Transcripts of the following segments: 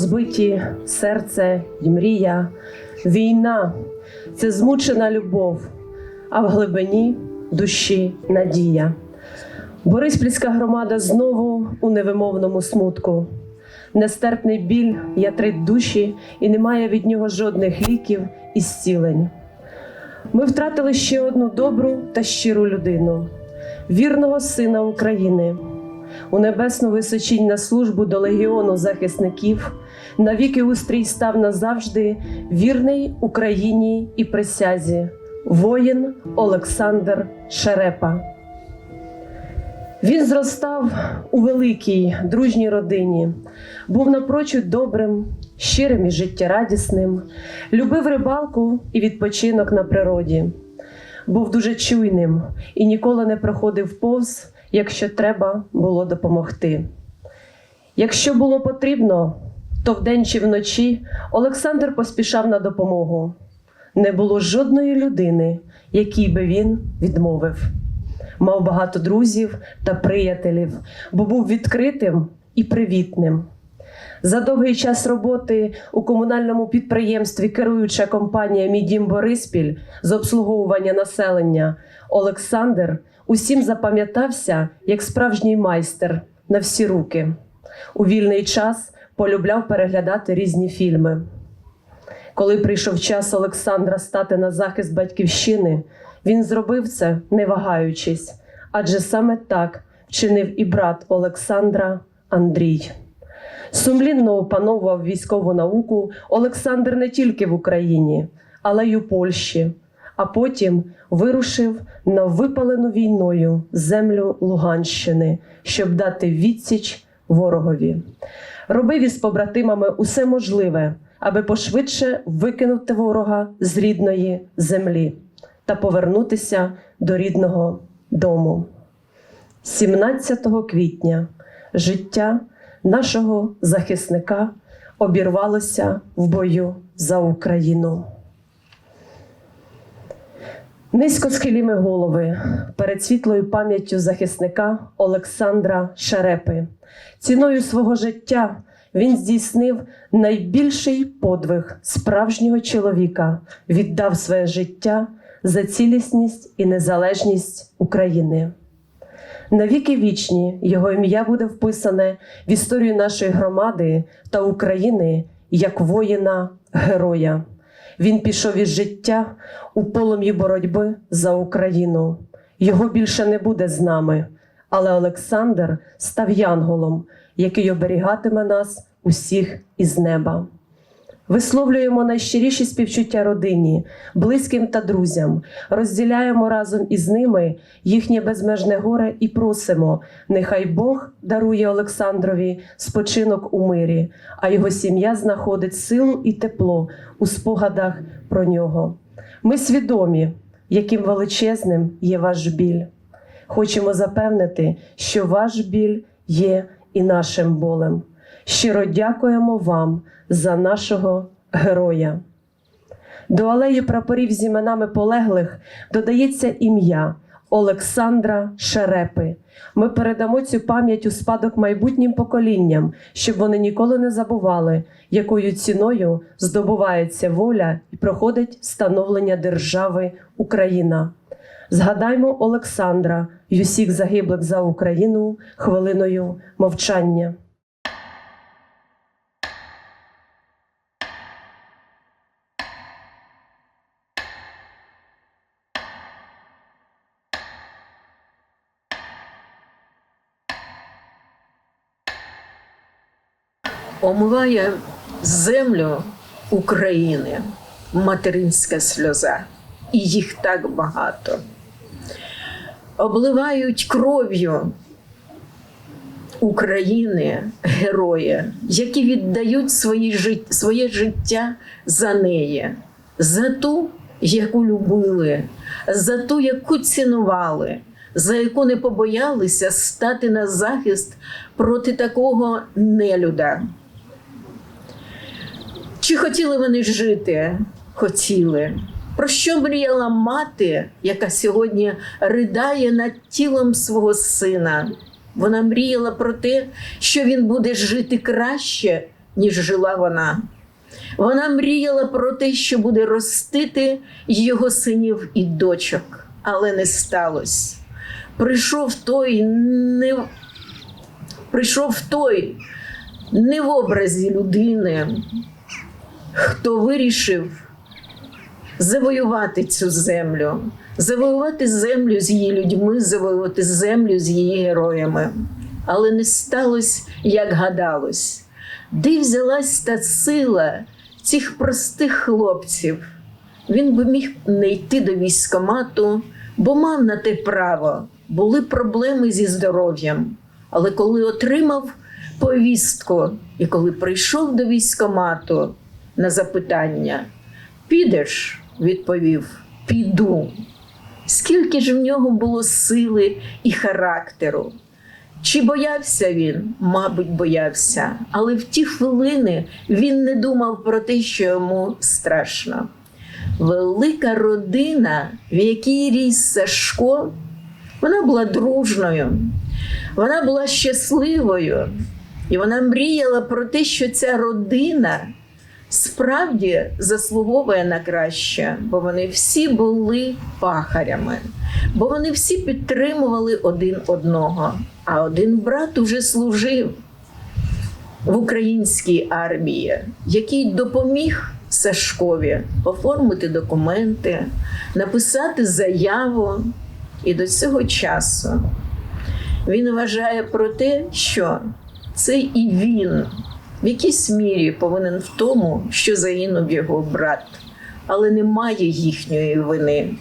Розбиті серце й мрія. Війна це змучена любов, а в глибині душі надія. Бориспільська громада знову у невимовному смутку. Нестерпний біль ятрить душі, і немає від нього жодних ліків і зцілень. Ми втратили ще одну добру та щиру людину, вірного сина України. У небесну височінь на службу до легіону захисників, навіки устрій став назавжди вірний Україні і присязі, воїн Олександр Шерепа. Він зростав у великій дружній родині, був напрочуд добрим, щирим і життєрадісним, любив рибалку і відпочинок на природі. Був дуже чуйним і ніколи не проходив повз, якщо треба було допомогти. Якщо було потрібно, то вдень чи вночі Олександр поспішав на допомогу. Не було жодної людини, якій би він відмовив. Мав багато друзів та приятелів, бо був відкритим і привітним. За довгий час роботи у комунальному підприємстві керуюча компанія Мій дім Бориспіль з обслуговування населення Олександр усім запам'ятався як справжній майстер на всі руки. У вільний час полюбляв переглядати різні фільми. Коли прийшов час Олександра стати на захист батьківщини, він зробив це не вагаючись, адже саме так вчинив і брат Олександра Андрій. Сумлінно опановував військову науку Олександр не тільки в Україні, але й у Польщі, а потім вирушив на випалену війною землю Луганщини, щоб дати відсіч ворогові. Робив із побратимами усе можливе, аби пошвидше викинути ворога з рідної землі та повернутися до рідного дому. 17 квітня життя нашого захисника обірвалося в бою за Україну. Низько схиліми голови перед світлою пам'яттю захисника Олександра Шерепи. Ціною свого життя він здійснив найбільший подвиг справжнього чоловіка, віддав своє життя за цілісність і незалежність України. Навіки вічні його ім'я буде вписане в історію нашої громади та України як воїна героя. Він пішов із життя у полум'ї боротьби за Україну. Його більше не буде з нами, але Олександр став янголом, який оберігатиме нас усіх із неба. Висловлюємо найщиріші співчуття родині, близьким та друзям, розділяємо разом із ними їхнє безмежне горе і просимо, нехай Бог дарує Олександрові спочинок у мирі, а його сім'я знаходить силу і тепло у спогадах про нього. Ми свідомі, яким величезним є ваш біль. Хочемо запевнити, що ваш біль є і нашим болем. Щиро дякуємо вам за нашого героя. До алеї прапорів з іменами полеглих додається ім'я Олександра Шерепи. Ми передамо цю пам'ять у спадок майбутнім поколінням, щоб вони ніколи не забували, якою ціною здобувається воля і проходить становлення держави Україна. Згадаймо Олександра й усіх загиблих за Україну хвилиною мовчання. Омиває землю України материнська сльоза, і їх так багато. Обливають кров'ю України герої, які віддають свої своє життя за неї, за ту, яку любили, за ту, яку цінували, за яку не побоялися стати на захист проти такого нелюда. Чи хотіли вони жити? Хотіли. Про що мріяла мати, яка сьогодні ридає над тілом свого сина? Вона мріяла про те, що він буде жити краще, ніж жила вона. Вона мріяла про те, що буде ростити його синів і дочок, але не сталося. Прийшов той не прийшов той не в образі людини, хто вирішив завоювати цю землю, завоювати землю з її людьми, завоювати землю з її героями. Але не сталося, як гадалось. Де взялась та сила цих простих хлопців? Він би міг не йти до військомату, бо мав на те право. Були проблеми зі здоров'ям. Але коли отримав повістку і коли прийшов до військомату на запитання, підеш, відповів, піду. Скільки ж в нього було сили і характеру? Чи боявся він? Мабуть, боявся. Але в ті хвилини він не думав про те, що йому страшно. Велика родина, в якій ріс Сашко, вона була дружною, вона була щасливою, і вона мріяла про те, що ця родина справді заслуговує на краще, бо вони всі були пахарями, бо вони всі підтримували один одного. А один брат уже служив в українській армії, який допоміг Сашкові оформити документи, написати заяву. І до цього часу він вважає про те, що це і він в якійсь мірі повинен в тому, що загинув його брат, але немає їхньої вини.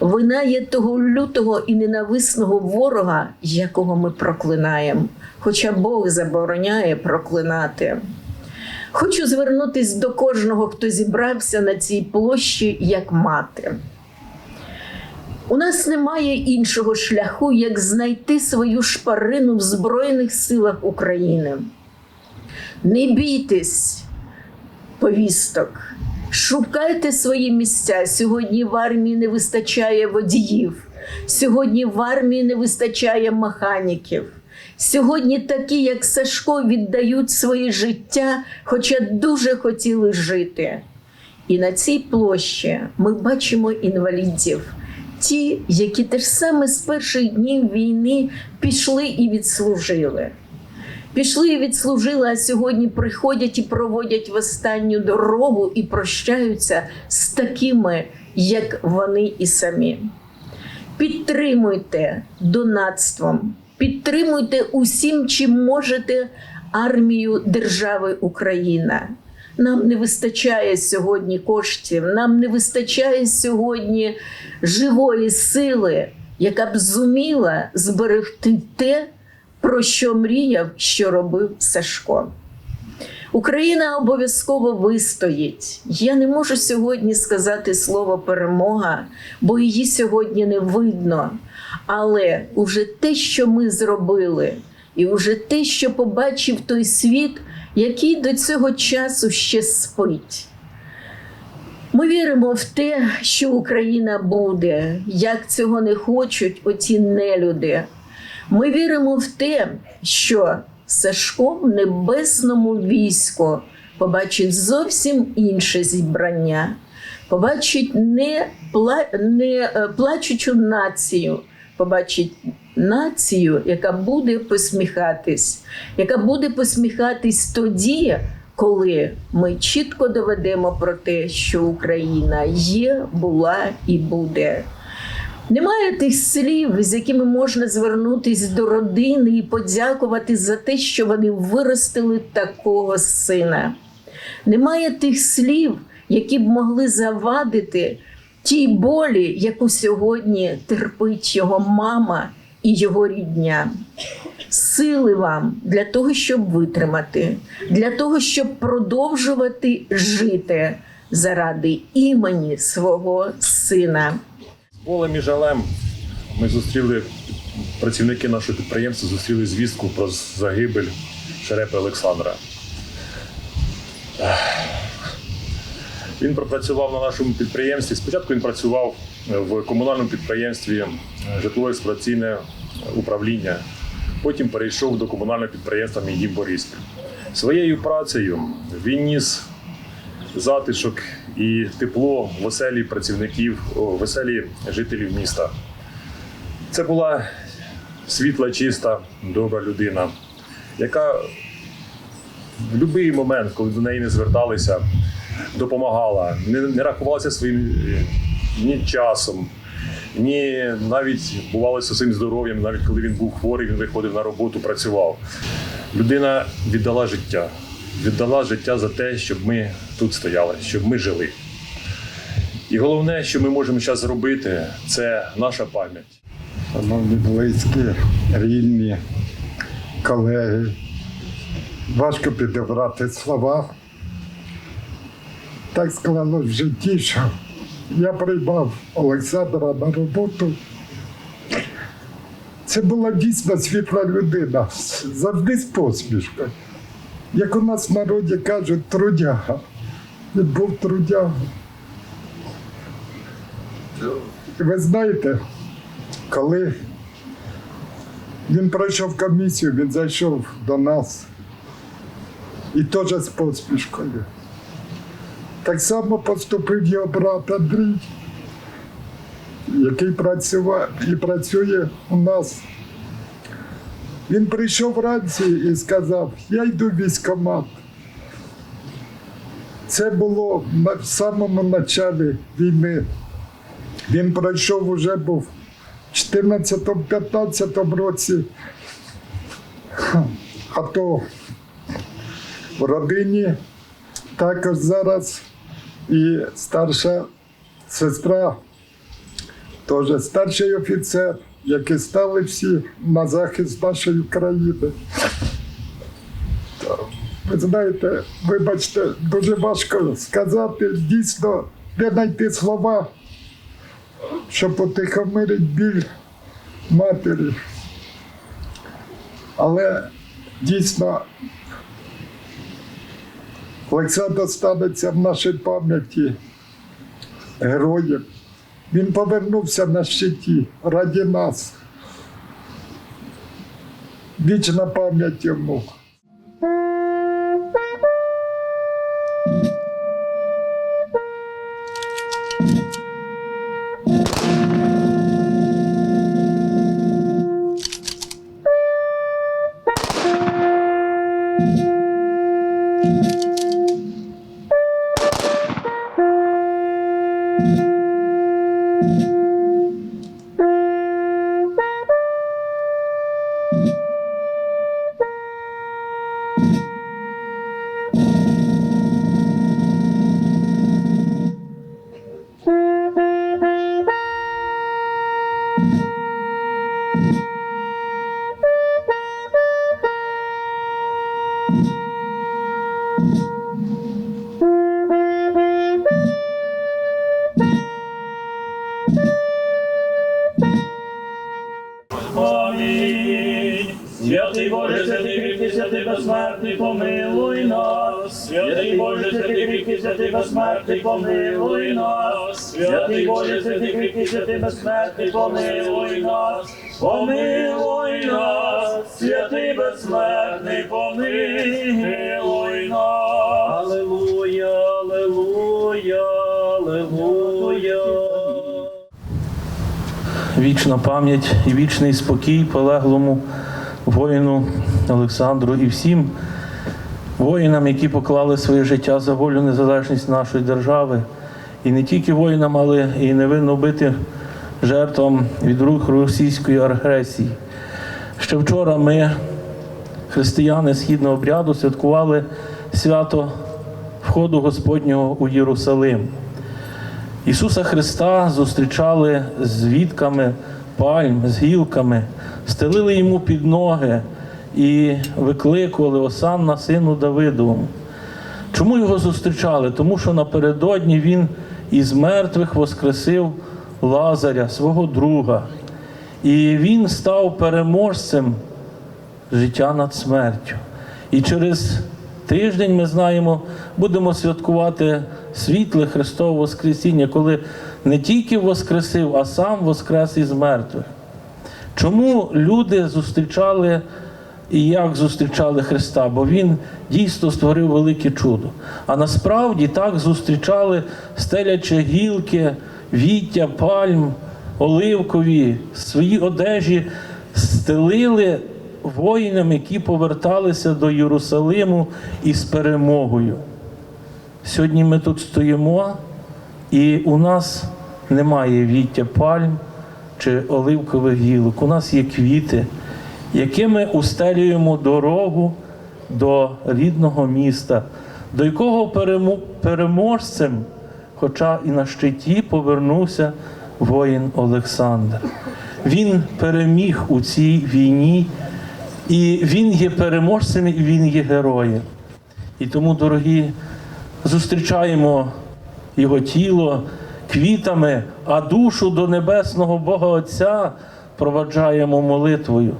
Вина є того лютого і ненависного ворога, якого ми проклинаємо, хоча Бог забороняє проклинати. Хочу звернутися до кожного, хто зібрався на цій площі як мати. У нас немає іншого шляху, як знайти свою шпарину в Збройних силах України. Не бійтесь повісток, шукайте свої місця. Сьогодні в армії не вистачає водіїв, сьогодні в армії не вистачає механіків. Сьогодні такі, як Сашко, віддають своє життя, хоча дуже хотіли жити. І на цій площі ми бачимо інвалідів, ті, які теж саме з перших днів війни пішли і відслужили. Пішли і відслужили, а сьогодні приходять і проводять в останню дорогу і прощаються з такими, як вони і самі. Підтримуйте донатством, підтримуйте усім, чим можете армію держави Україна. Нам не вистачає сьогодні коштів, нам не вистачає сьогодні живої сили, яка б зуміла зберегти те, про що мріяв, що робив Сашко. Україна обов'язково вистоїть. Я не можу сьогодні сказати слово перемога, бо її сьогодні не видно. Але уже те, що ми зробили, і вже те, що побачив той світ, який до цього часу ще спить. Ми віримо в те, що Україна буде, як цього не хочуть оці нелюди. Ми віримо в те, що Сашко в небесному війську побачить зовсім інше зібрання, побачить не, пла... не е, плачучу націю, побачить націю, яка буде посміхатись, яка буде посміхатись тоді, коли ми чітко доведемо про те, що Україна є, була і буде. Немає тих слів, з якими можна звернутися до родини і подякувати за те, що вони виростили такого сина. Немає тих слів, які б могли завадити тій болі, яку сьогодні терпить його мама і його рідня. Сили вам для того, щоб витримати, для того, щоб продовжувати жити заради імені свого сина. Болем і жалем ми зустріли працівники нашого підприємства, зустріли звістку про загибель Шерепи Олександра. Він пропрацював на нашому підприємстві. Спочатку він працював в комунальному підприємстві житлово-експлуатаційне управління. потім перейшов до комунального підприємства Мій Бориспіль. Своєю працею він ніс затишок і тепло в оселі працівників, о, в оселі жителів міста. Це була світла, чиста, добра людина, яка в будь-який момент, коли до неї не зверталися, допомагала, не, не рахувалася своїм е, ні часом, ні навіть бувало зі своїм здоров'ям, навіть коли він був хворий, він виходив на роботу, працював. Людина віддала життя, віддала життя за те, щоб ми тут стояли, щоб ми жили. І головне, що ми можемо зараз зробити, це наша пам'ять. Шановні близькі, рідні, колеги. Важко підібрати слова. Так склалось в житті, що я приймав Олександра на роботу. Це була дійсно світла людина, завжди з посмішкою. Як у нас в народі кажуть, трудяга. Він був трудяга. Ви знаєте, коли він пройшов комісію, він зайшов до нас і теж з поспішкою. Так само поступив його брат Андрій, який працював і працює у нас. Він прийшов вранці і сказав, я йду в військкомат. Це було в самому початку війни. Він пройшов уже був в 14-15 році. А то в родині також зараз і старша сестра, теж старший офіцер, які стали всі на захист нашої країни. Ви знаєте, вибачте, дуже важко сказати дійсно, де знайти слова щоб утихомирити біль матері. Але дійсно Олександр станеться в нашій пам'яті героєм. Він повернувся на щиті раді нас. Вічна пам'ять йому. Безсмертний, помилуй нас. Святий Боже, святий кріпкий, святий безсмертний, помилуй нас. Святий Боже, святий кріпкий, святий безсмертний, помилуй нас. Помилуй нас, святий безсмертний, помилуй нас. Аллилуйя, аллилуйя, аллилуйя. вічна пам'ять і вічний спокій полеглому воїну Олександру і всім воїнам, які поклали своє життя за волю незалежність нашої держави, і не тільки воїнам, але і невинно вбитим жертвам від рук російської агресії. Ще вчора ми, християни східного обряду, святкували свято входу Господнього у Єрусалим. Ісуса Христа зустрічали з вітками пальм, з гілками, стелили йому під ноги і викликували Осанна сину Давидовому. Чому його зустрічали? Тому що напередодні він із мертвих воскресив Лазаря, свого друга. І він став переможцем життя над смертю. І через тиждень ми знаємо, будемо святкувати світле Христове Воскресіння, коли не тільки Воскресив, а сам Воскрес із мертвих. Чому люди зустрічали і як зустрічали Христа? Бо Він дійсно створив велике чудо. А насправді так зустрічали стелячі гілки, віття, пальм, оливкові, свої одежі стелили воїнам, які поверталися до Єрусалиму із перемогою. Сьогодні ми тут стоїмо, і у нас немає віття пальм чи оливкових гілок. У нас є квіти, якими устелюємо дорогу до рідного міста, до якого переможцем, хоча і на щиті повернувся воїн Олександр. Він переміг у цій війні, і він є переможцем, і він є героєм. І тому, дорогі, зустрічаємо його тіло квітами, а душу до небесного Бога Отця проваджаємо молитвою.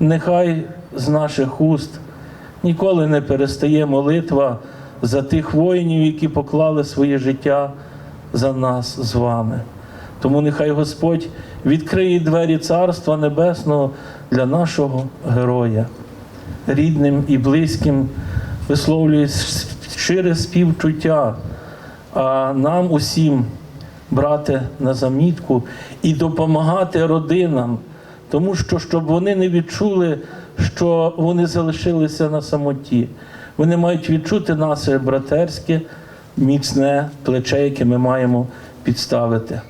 Нехай з наших уст ніколи не перестає молитва за тих воїнів, які поклали своє життя за нас з вами. Тому нехай Господь відкриє двері Царства Небесного для нашого героя рідним і близьким висловлює щире співчуття, а нам усім брати на замітку і допомагати родинам, тому що щоб вони не відчули, що вони залишилися на самоті. Вони мають відчути наше братерське, міцне плече, яке ми маємо підставити.